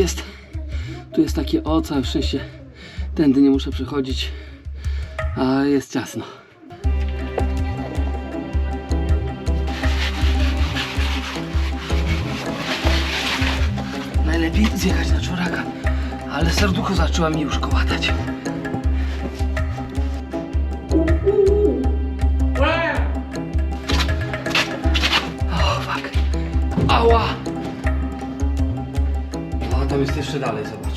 jest, tu jest takie o, całe szczęście tędy nie muszę przechodzić, a jest ciasno. Najlepiej zjechać na czworaka, ale serducho zaczęła mi już kołatać. Tam jest jeszcze dalej, zobacz.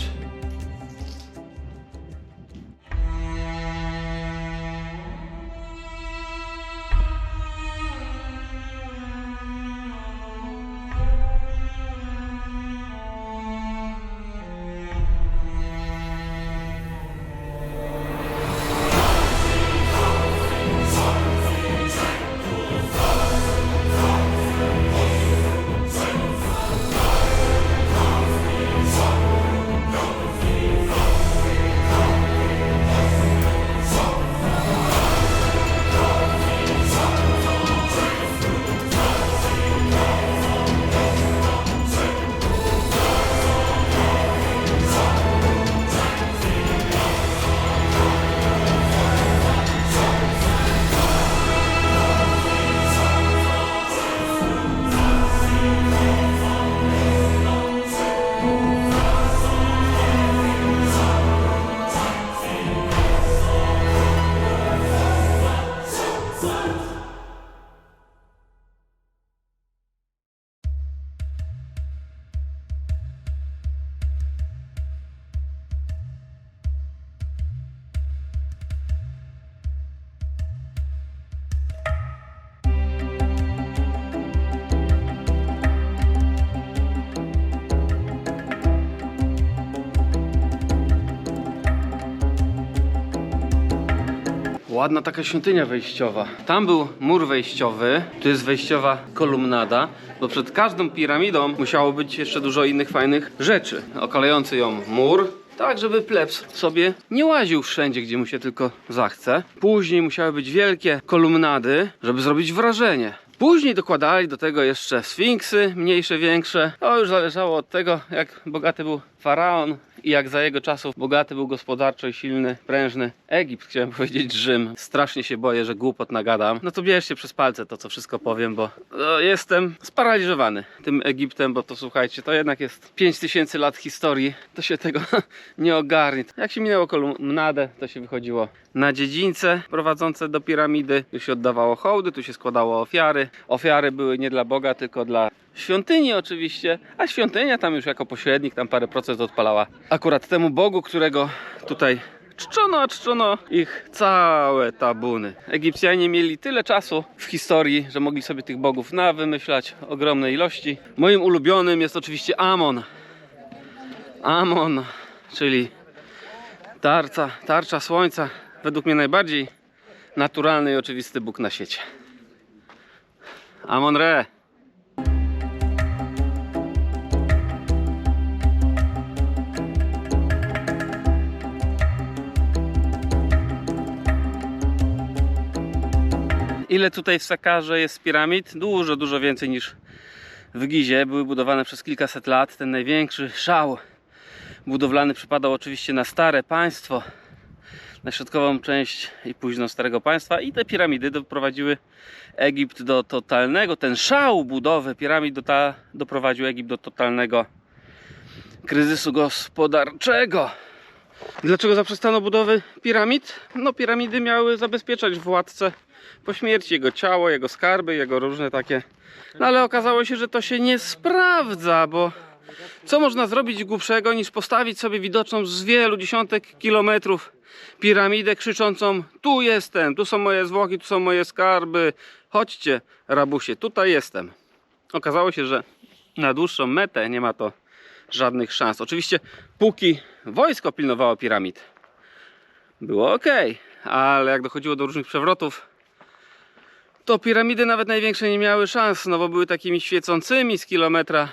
Ładna taka świątynia wejściowa. Tam był mur wejściowy, tu jest wejściowa kolumnada, bo przed każdą piramidą musiało być jeszcze dużo innych fajnych rzeczy. Okalający ją mur, tak żeby plebs sobie nie łaził wszędzie, gdzie mu się tylko zachce. Później musiały być wielkie kolumnady, żeby zrobić wrażenie. Później dokładali do tego jeszcze sfinksy, mniejsze, większe. To już zależało od tego, jak bogaty był faraon i jak za jego czasów bogaty był gospodarczo i silny, prężny Egipt, chciałem powiedzieć Rzym. Strasznie się boję, że głupot nagadam. No to bierzcie przez palce to, co wszystko powiem, bo no, jestem sparaliżowany tym Egiptem, bo to słuchajcie, to jednak jest 5000 lat historii, to się tego nie ogarnie. Jak się minęło kolumnadę, to się wychodziło na dziedzińce prowadzące do piramidy. Tu się oddawało hołdy, tu się składało ofiary. Ofiary były nie dla Boga, tylko dla świątyni oczywiście, a świątynia tam już jako pośrednik tam parę procent odpalała akurat temu Bogu, którego tutaj czczono, czczono ich całe tabuny. Egipcjanie mieli tyle czasu w historii, że mogli sobie tych bogów nawymyślać ogromne ilości. Moim ulubionym jest oczywiście Amon. Amon, czyli tarca, tarcza słońca. Według mnie najbardziej naturalny i oczywisty Bóg na świecie. Amon Re. Ile tutaj w Sakarze jest piramid? Dużo, dużo więcej niż w Gizie. Były budowane przez kilkaset lat. Ten największy szał budowlany przypadał oczywiście na stare państwo, na środkową część i późno starego państwa. I te piramidy doprowadziły Egipt do totalnego, ten szał budowy piramid dota- doprowadził Egipt do totalnego kryzysu gospodarczego. Dlaczego zaprzestano budowy piramid? No piramidy miały zabezpieczać władcę po śmierci jego ciało, jego skarby, jego różne takie. No ale okazało się, że to się nie sprawdza, bo co można zrobić głupszego niż postawić sobie widoczną z wielu dziesiątek kilometrów piramidę krzyczącą tu jestem, tu są moje zwłoki, tu są moje skarby. Chodźcie, rabusie, tutaj jestem. Okazało się, że na dłuższą metę nie ma to żadnych szans. Oczywiście póki wojsko pilnowało piramid, było ok, ale jak dochodziło do różnych przewrotów, to piramidy nawet największe nie miały szans, no bo były takimi świecącymi z kilometra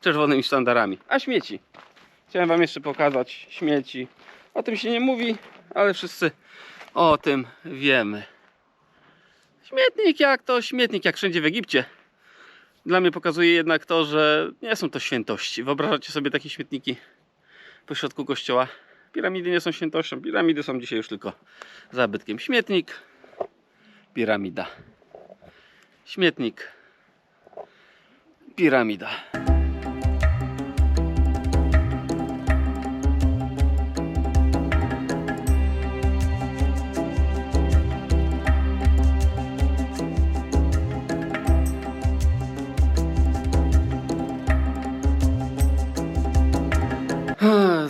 czerwonymi sztandarami. A śmieci? Chciałem wam jeszcze pokazać śmieci. O tym się nie mówi, ale wszyscy o tym wiemy. Śmietnik jak to śmietnik, jak wszędzie w Egipcie. Dla mnie pokazuje jednak to, że nie są to świętości. Wyobrażacie sobie takie śmietniki pośrodku kościoła? Piramidy nie są świętością. Piramidy są dzisiaj już tylko zabytkiem. Śmietnik, piramida. Śmietnik, piramida.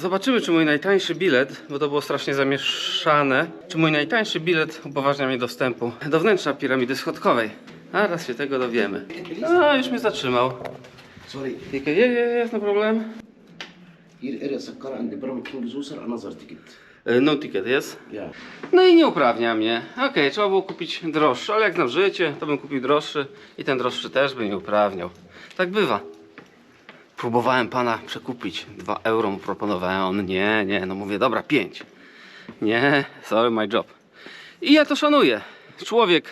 Zobaczymy, czy mój najtańszy bilet, bo to było strasznie zamieszane, czy mój najtańszy bilet upoważnia mnie dostępu do wnętrza piramidy schodkowej. A raz się tego dowiemy. A, już mnie zatrzymał. Sorry. Tylko je, je, jest no problem. E, no ticket jest? No i nie uprawnia mnie. Okej, okay, trzeba było kupić droższy, ale jak znam życie, to bym kupił droższy i ten droższy też by nie uprawniał. Tak bywa. Próbowałem pana przekupić. 2 euro mu proponowałem, on nie, nie, no mówię, dobra, 5. Nie, sorry, my job. I ja to szanuję. Człowiek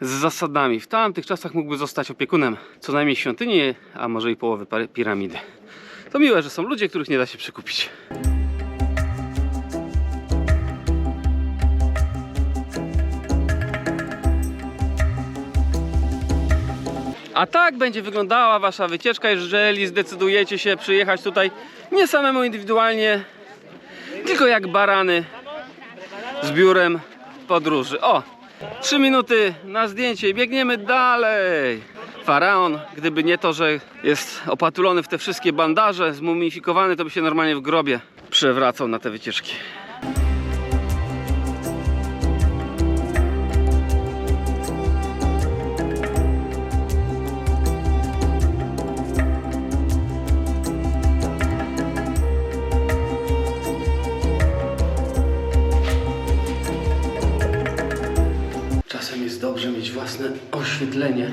z zasadami w tamtych czasach mógłby zostać opiekunem co najmniej świątyni, a może i połowy piramidy. To miłe, że są ludzie, których nie da się przekupić. A tak będzie wyglądała wasza wycieczka, jeżeli zdecydujecie się przyjechać tutaj nie samemu indywidualnie, tylko jak barany z biurem podróży. O, trzy minuty na zdjęcie i biegniemy dalej. Faraon, gdyby nie to, że jest opatulony w te wszystkie bandaże, zmumifikowany, to by się normalnie w grobie przewracał na te wycieczki. Oświetlenie,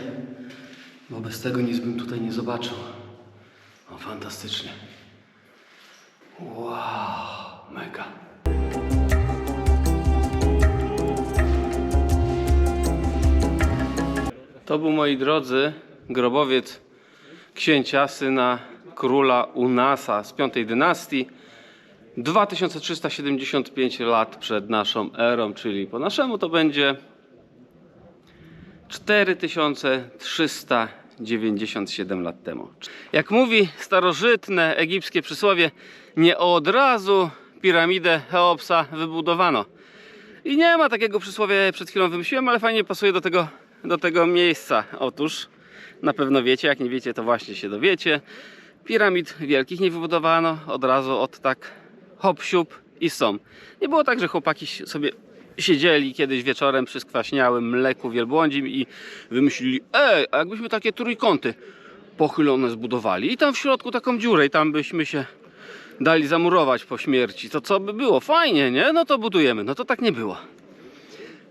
bo bez tego nic bym tutaj nie zobaczył. O, fantastycznie. Wow, mega. To był, moi drodzy, grobowiec księcia, syna króla Unasa z V dynastii. 2375 lat przed naszą erą, czyli po naszemu to będzie 4397 lat temu. Jak mówi starożytne egipskie przysłowie, nie od razu piramidę Cheopsa wybudowano. I nie ma takiego przysłowia, przed chwilą wymyśliłem, ale fajnie pasuje do tego, do tego miejsca. Otóż, na pewno wiecie, jak nie wiecie, to właśnie się dowiecie. Piramid wielkich nie wybudowano od razu od tak hop i są. Nie było tak, że chłopaki sobie siedzieli kiedyś wieczorem przy skwaśniałym mleku wielbłądzim i wymyślili, ej, a jakbyśmy takie trójkąty pochylone zbudowali i tam w środku taką dziurę i tam byśmy się dali zamurować po śmierci, to co by było? Fajnie, nie? No to budujemy. No to tak nie było.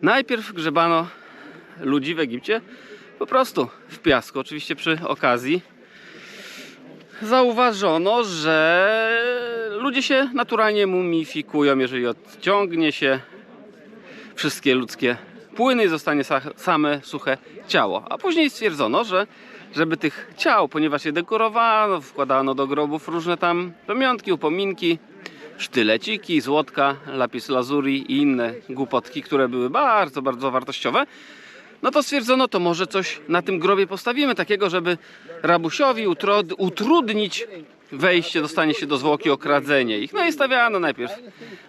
Najpierw grzebano ludzi w Egipcie po prostu w piasku, oczywiście przy okazji zauważono, że ludzie się naturalnie mumifikują, jeżeli odciągnie się wszystkie ludzkie płyny i zostanie sa- same suche ciało. A później stwierdzono, że żeby tych ciał, ponieważ je dekorowano, wkładano do grobów różne tam pamiątki, upominki, sztyleciki, złotka, lapis lazuli i inne głupotki, które były bardzo, bardzo wartościowe, no to stwierdzono, to może coś na tym grobie postawimy takiego, żeby rabusiowi utrud- utrudnić wejście, dostanie się do zwłoki, okradzenie ich. No i stawiano najpierw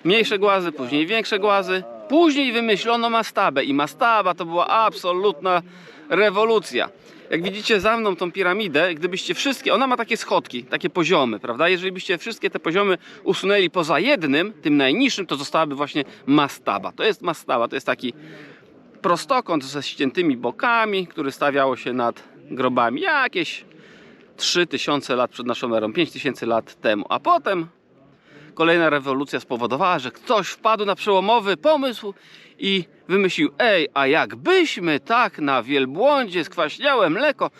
mniejsze głazy, później większe głazy. Później wymyślono mastabę i mastaba to była absolutna rewolucja. Jak widzicie za mną tą piramidę, gdybyście wszystkie, ona ma takie schodki, takie poziomy, prawda? Jeżeli byście wszystkie te poziomy usunęli poza jednym, tym najniższym, to zostałaby właśnie mastaba. To jest mastaba, to jest taki prostokąt ze ściętymi bokami, który stawiało się nad grobami jakieś 3000 lat przed naszą erą, 5000 lat temu. A potem kolejna rewolucja spowodowała, że ktoś wpadł na przełomowy pomysł i wymyślił, ej, a jakbyśmy tak na wielbłądzie skwaśniałe mleko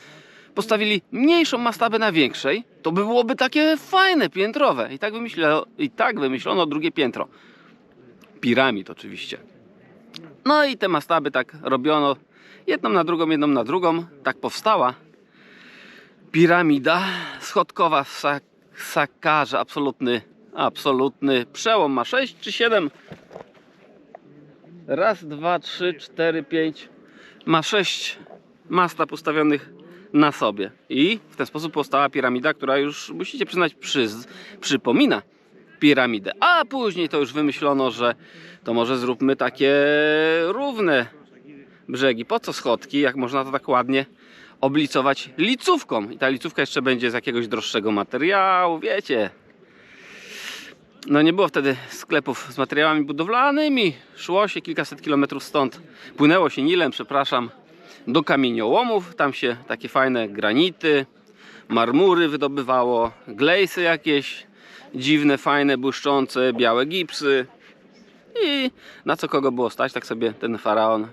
postawili mniejszą mastabę na większej, to by byłoby takie fajne, piętrowe. I tak wymyślono, i tak wymyślono drugie piętro. Piramid oczywiście. No i te mastaby tak robiono, jedną na drugą, jedną na drugą, tak powstała Piramida schodkowa w Sak- Sakarze. Absolutny, absolutny przełom. Ma 6 czy 7? Raz, dwa, trzy, cztery, pięć. Ma 6 masta postawionych na sobie. I w ten sposób powstała piramida, która już musicie przyznać przyz, przypomina piramidę. A później to już wymyślono, że to może zróbmy takie równe brzegi. Po co schodki, jak można to tak ładnie oblicować licówką. I ta licówka jeszcze będzie z jakiegoś droższego materiału, wiecie. No nie było wtedy sklepów z materiałami budowlanymi. Szło się kilkaset kilometrów stąd. Płynęło się Nilem, przepraszam, do kamieniołomów. Tam się takie fajne granity, marmury wydobywało, glejsy jakieś dziwne, fajne, błyszczące, białe gipsy. I na co kogo było stać, tak sobie ten faraon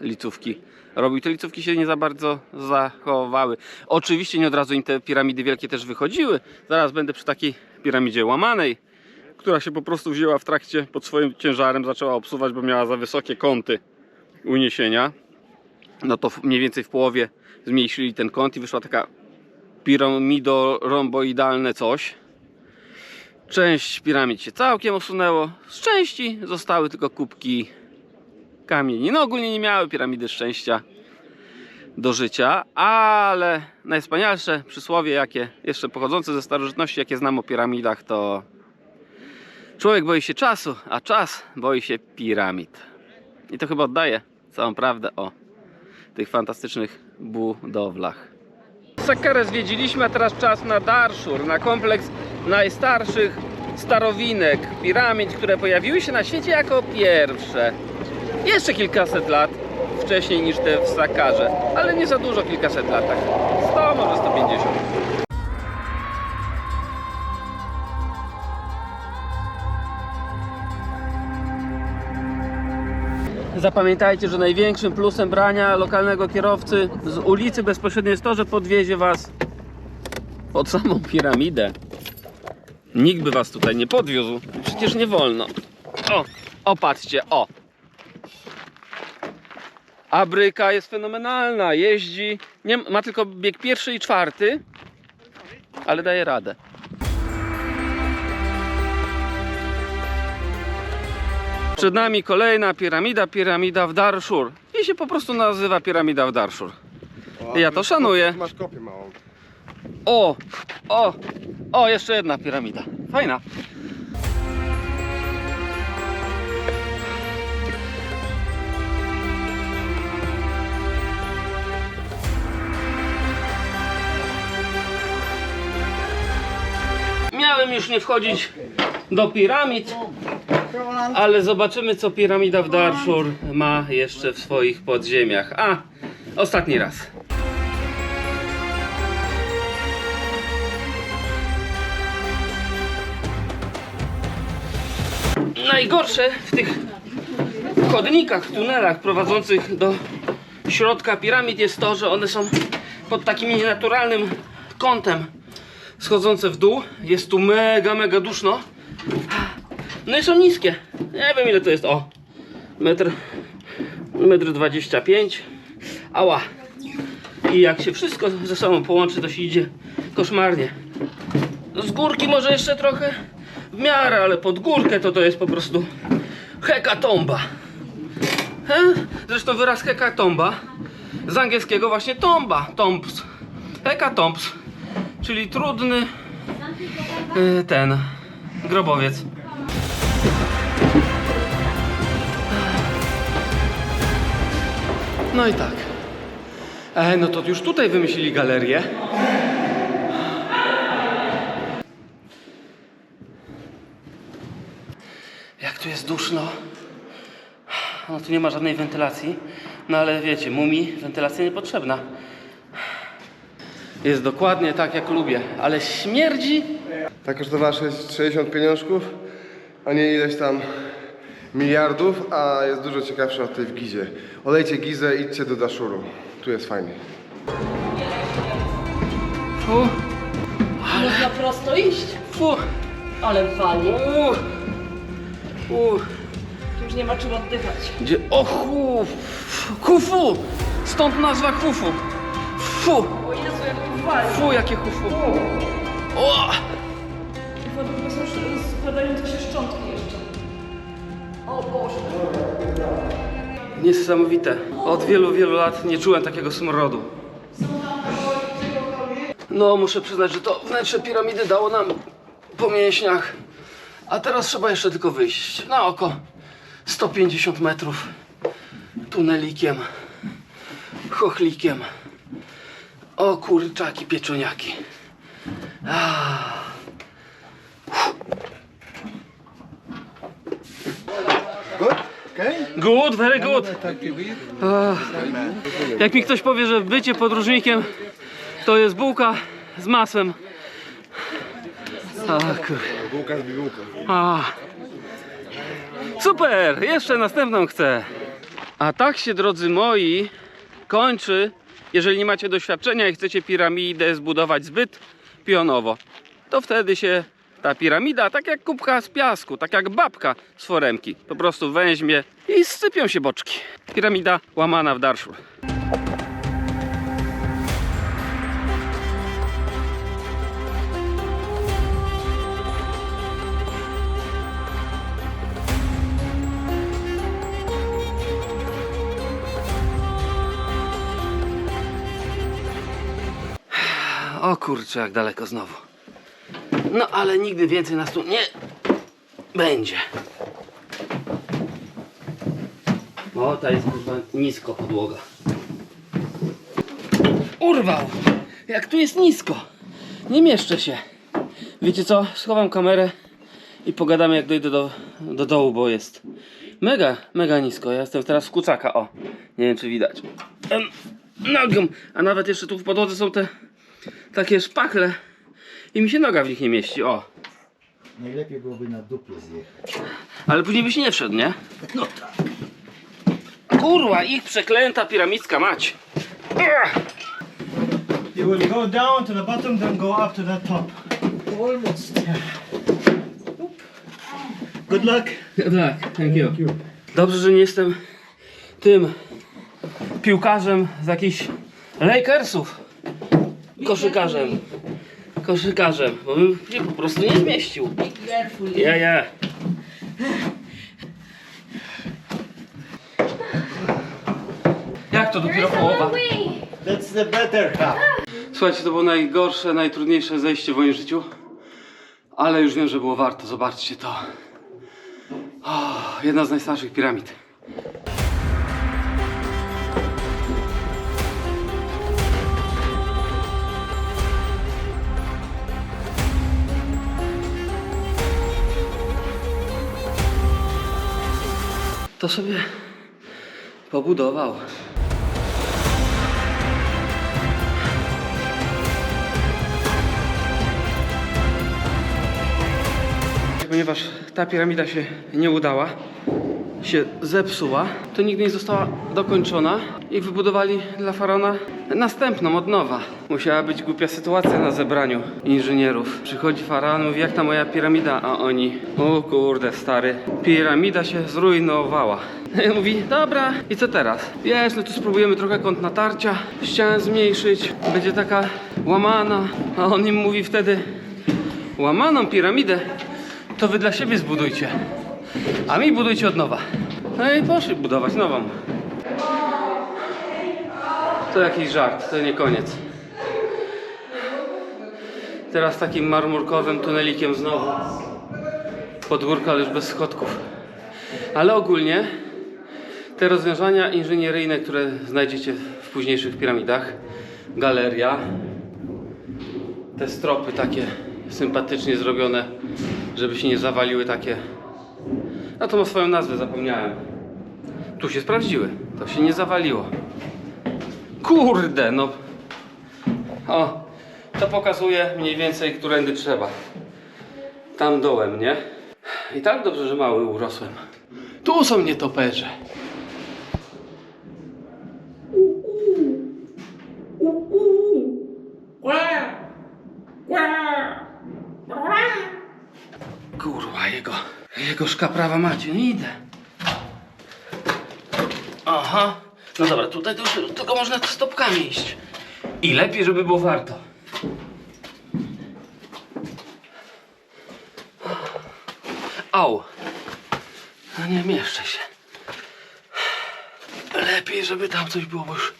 licówki robił. Te licówki się nie za bardzo zachowały. Oczywiście nie od razu im te piramidy wielkie też wychodziły. Zaraz będę przy takiej piramidzie łamanej, która się po prostu wzięła w trakcie pod swoim ciężarem, zaczęła obsuwać, bo miała za wysokie kąty uniesienia. No to mniej więcej w połowie zmniejszyli ten kąt i wyszła taka piramidoromboidalne coś. Część piramid się całkiem usunęło, z części zostały tylko kubki kamieni. No ogólnie nie miały piramidy szczęścia do życia, ale najwspanialsze przysłowie, jakie jeszcze pochodzące ze starożytności, jakie znam o piramidach, to człowiek boi się czasu, a czas boi się piramid. I to chyba oddaje całą prawdę o tych fantastycznych budowlach. Sakarę zwiedziliśmy, a teraz czas na Darszur, na kompleks najstarszych starowinek, piramid, które pojawiły się na świecie jako pierwsze. Jeszcze kilkaset lat wcześniej niż te w Sakarze, ale nie za dużo, kilkaset latach. 100, może 150. Zapamiętajcie, że największym plusem brania lokalnego kierowcy z ulicy bezpośrednio jest to, że podwiezie was pod samą piramidę. Nikt by was tutaj nie podwiózł. Przecież nie wolno. O, o patrzcie, o. A bryka jest fenomenalna. Jeździ. Nie, ma tylko bieg pierwszy i czwarty, ale daje radę. Przed nami kolejna piramida, piramida w Darszur. I się po prostu nazywa piramida w Darszur. Ja to szanuję. Masz kopię małą. O, o, o, jeszcze jedna piramida. Fajna. Miałem już nie wchodzić do piramid, ale zobaczymy co piramida w Darszur ma jeszcze w swoich podziemiach. A, ostatni raz. Najgorsze w tych chodnikach, tunelach prowadzących do środka piramid jest to, że one są pod takim nienaturalnym kątem schodzące w dół. Jest tu mega, mega duszno. No i są niskie. Nie wiem ile to jest. O, metr, metr 25. Ała. I jak się wszystko ze sobą połączy, to się idzie koszmarnie. No z górki może jeszcze trochę w miarę, ale pod górkę to to jest po prostu hekatomba. He? Zresztą wyraz hekatomba z angielskiego właśnie tomba, tombs. Hekatombs, czyli trudny y, ten grobowiec. No i tak. E, no to już tutaj wymyślili galerię. Jak tu jest duszno. No tu nie ma żadnej wentylacji. No ale wiecie, mumi wentylacja niepotrzebna. Jest dokładnie tak jak lubię, ale śmierdzi. Ta kosztowała 6 60 pieniążków, a nie ileś tam miliardów, a jest dużo ciekawsza od tej w Gizie. Olejcie Gizę, idźcie do Daszuru. Tu jest fajnie. Fu, Można prosto iść, fu, ale wali. u, u. Tu już nie ma czym oddychać. Gdzie? O hu, kufu! Stąd nazwa kufu. Fu! O Jezu, jak tu wali. Fu, jakie hufu! O! Według mnie są sz- składające się szczątki. Niesamowite. Od wielu, wielu lat nie czułem takiego smrodu. No, muszę przyznać, że to wnętrze piramidy dało nam po mięśniach. A teraz trzeba jeszcze tylko wyjść na oko 150 metrów tunelikiem, chochlikiem. O kurczaki, pieczoniaki. Ah. Good, very good. Ach, Jak mi ktoś powie, że bycie podróżnikiem to jest bułka z masłem. A, kur... Bułka z bibułką. A. Super! Jeszcze następną chcę. A tak się, drodzy moi, kończy, jeżeli nie macie doświadczenia i chcecie piramidę zbudować zbyt pionowo, to wtedy się ta piramida, tak jak kubka z piasku, tak jak babka z foremki, po prostu weźmie i sypią się boczki. Piramida łamana w Darszur. O kurczę, jak daleko znowu. No ale nigdy więcej nas tu nie będzie. O, ta jest kurwa nisko podłoga. Urwał! Jak tu jest nisko! Nie mieszczę się. Wiecie co? Schowam kamerę i pogadamy jak dojdę do, do dołu, bo jest mega, mega nisko. Ja jestem teraz w kucaka, o. Nie wiem czy widać. Nogą! A nawet jeszcze tu w podłodze są te takie szpachle i mi się noga w nich nie mieści, o. Najlepiej byłoby na dupie zjechać. Ale później byś nie wszedł, nie? No tak. Kurwa, ich przeklęta piramidska mać. You will go down to the bottom, then go up to the top. Almost. Good luck. Tak, thank you. Dobrze, że nie jestem tym piłkarzem z jakichś Lakersów. Koszykarzem. Koszykarzem, bo bym się po prostu nie zmieścił. Ja, ja. Jak to dopiero połowa? That's the better half. Słuchajcie, to było najgorsze, najtrudniejsze zejście w moim życiu. Ale już wiem, że było warto. Zobaczcie to. O, jedna z najstarszych piramid. To sobie pobudował. Ponieważ ta piramida się nie udała, się zepsuła, to nigdy nie została dokończona i wybudowali dla faraona następną od nowa. Musiała być głupia sytuacja na zebraniu inżynierów. Przychodzi faraon, mówi jak ta moja piramida, a oni, o kurde stary, piramida się zrujnowała. Mówi, dobra, i co teraz? Wiesz, no tu spróbujemy trochę kąt natarcia, ścianę zmniejszyć, będzie taka łamana, a on im mówi wtedy, łamaną piramidę to wy dla siebie zbudujcie. A mi budujcie od nowa. No i poszli budować nową. To jakiś żart, to nie koniec. Teraz takim marmurkowym tunelikiem znowu. Pod górkę, ale już bez schodków. Ale ogólnie te rozwiązania inżynieryjne, które znajdziecie w późniejszych piramidach, galeria, te stropy takie sympatycznie zrobione, żeby się nie zawaliły takie. A to ma swoją nazwę, zapomniałem. Tu się sprawdziły, to się nie zawaliło. Kurde, no. O, to pokazuje mniej więcej, którędy trzeba. Tam dołem, nie? I tak dobrze, że mały urosłem. Tu są nietoperze. Kurwa, jego, jego szkaprawa macie, no idę. Aha, no dobra, tutaj to już tylko można stopkami iść. I lepiej, żeby było warto. Au. No nie mieszczę się. Lepiej, żeby tam coś było, bo już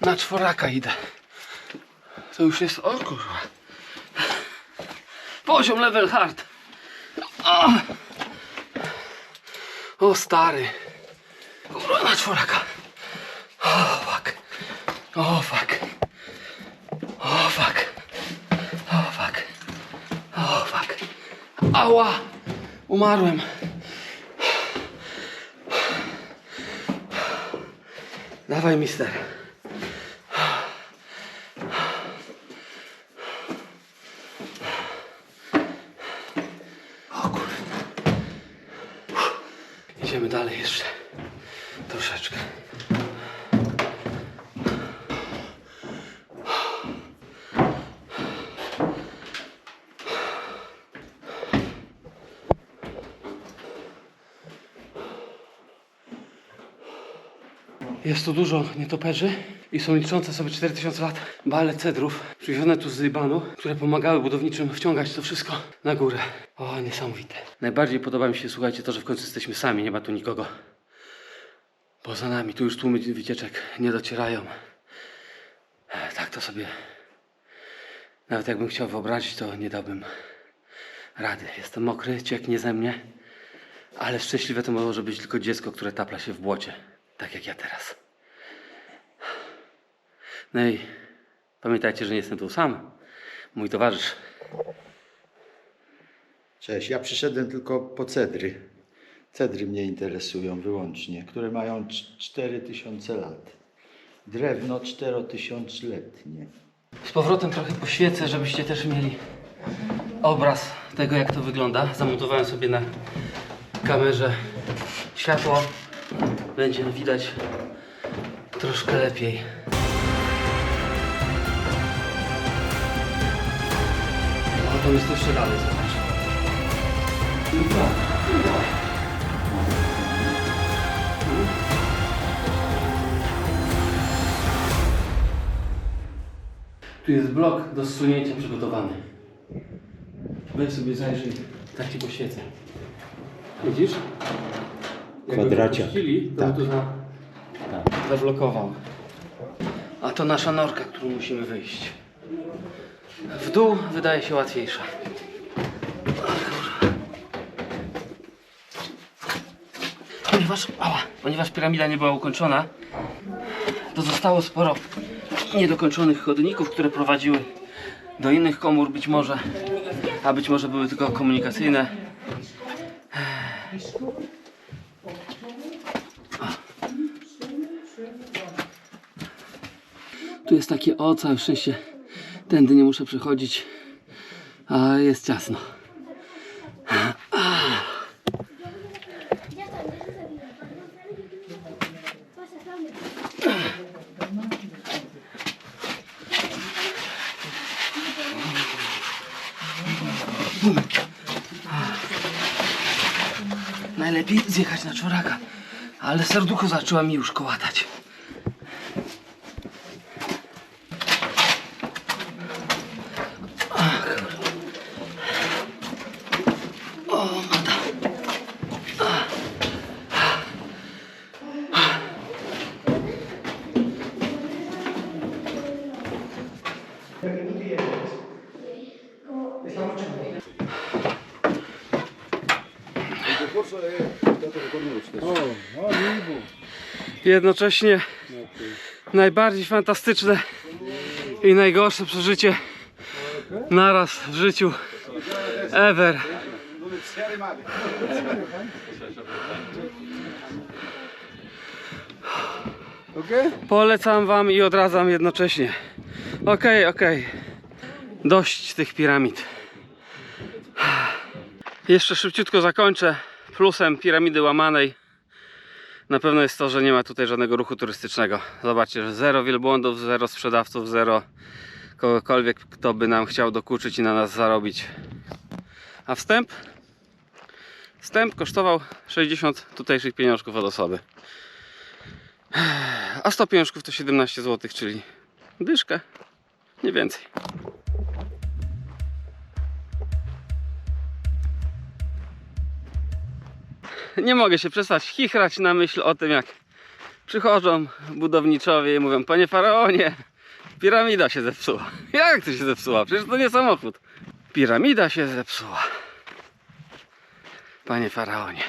na czworaka idę. To już jest, o kurwa. Poziom level hard. O stary. Kurwa na czworaka. O fuck. O fuck. O fuck. O fuck. O fuck. Ała. Umarłem. Dawaj mister. O kurde. Idziemy dalej jeszcze. Troszeczkę. Jest tu dużo nietoperzy i są liczące sobie 4000 lat bale cedrów przywiezione tu z Libanu, które pomagały budowniczym wciągać to wszystko na górę. O, niesamowite. Najbardziej podoba mi się, słuchajcie, to, że w końcu jesteśmy sami, nie ma tu nikogo. Poza nami, tu już tłumy wycieczek nie docierają. Tak to sobie, nawet jakbym chciał wyobrazić, to nie dałbym rady. Jestem mokry, cieknie ze mnie, ale szczęśliwe to może być tylko dziecko, które tapla się w błocie, tak jak ja teraz. No i pamiętajcie, że nie jestem tu sam. Mój towarzysz. Cześć, ja przyszedłem tylko po cedry. Cedry mnie interesują wyłącznie, które mają cz- 4000 lat. Drewno 4000-letnie. Z powrotem trochę poświecę, żebyście też mieli obraz tego, jak to wygląda. Zamontowałem sobie na kamerze światło. Będzie widać troszkę lepiej. Tam jest jeszcze dalej, zobacz. Tu jest blok do zsunięcia przygotowany. Weź sobie zajrzyj, tak ci poświecę. Widzisz? Jak go Kwadraciak. wypuścili, to Tak. tu za... zablokował. A to nasza norka, którą musimy wyjść. W dół wydaje się łatwiejsza. Ponieważ, ała, ponieważ piramida nie była ukończona, to zostało sporo niedokończonych chodników, które prowadziły do innych komór być może, a być może były tylko komunikacyjne. Tu jest takie o, całe szczęście tędy nie muszę przechodzić, a jest ciasno. Najlepiej zjechać na czworaka, ale serducho zaczęła mi już kołatać. Jednocześnie najbardziej fantastyczne i najgorsze przeżycie naraz w życiu ever. Polecam wam i odradzam jednocześnie. Okej, okej. Dość tych piramid. Jeszcze szybciutko zakończę. Plusem piramidy łamanej na pewno jest to, że nie ma tutaj żadnego ruchu turystycznego. Zobaczcie, zero wielbłądów, zero sprzedawców, zero kogokolwiek, kto by nam chciał dokuczyć i na nas zarobić. A wstęp? Wstęp kosztował 60 tutejszych pieniążków od osoby. A 100 pieniążków to 17 zł, czyli dyszkę. Nie więcej. Nie mogę się przestać chichrać na myśl o tym, jak przychodzą budowniczowie i mówią, panie faraonie, piramida się zepsuła. Jak to się zepsuła? Przecież to nie samochód. Piramida się zepsuła. Panie faraonie.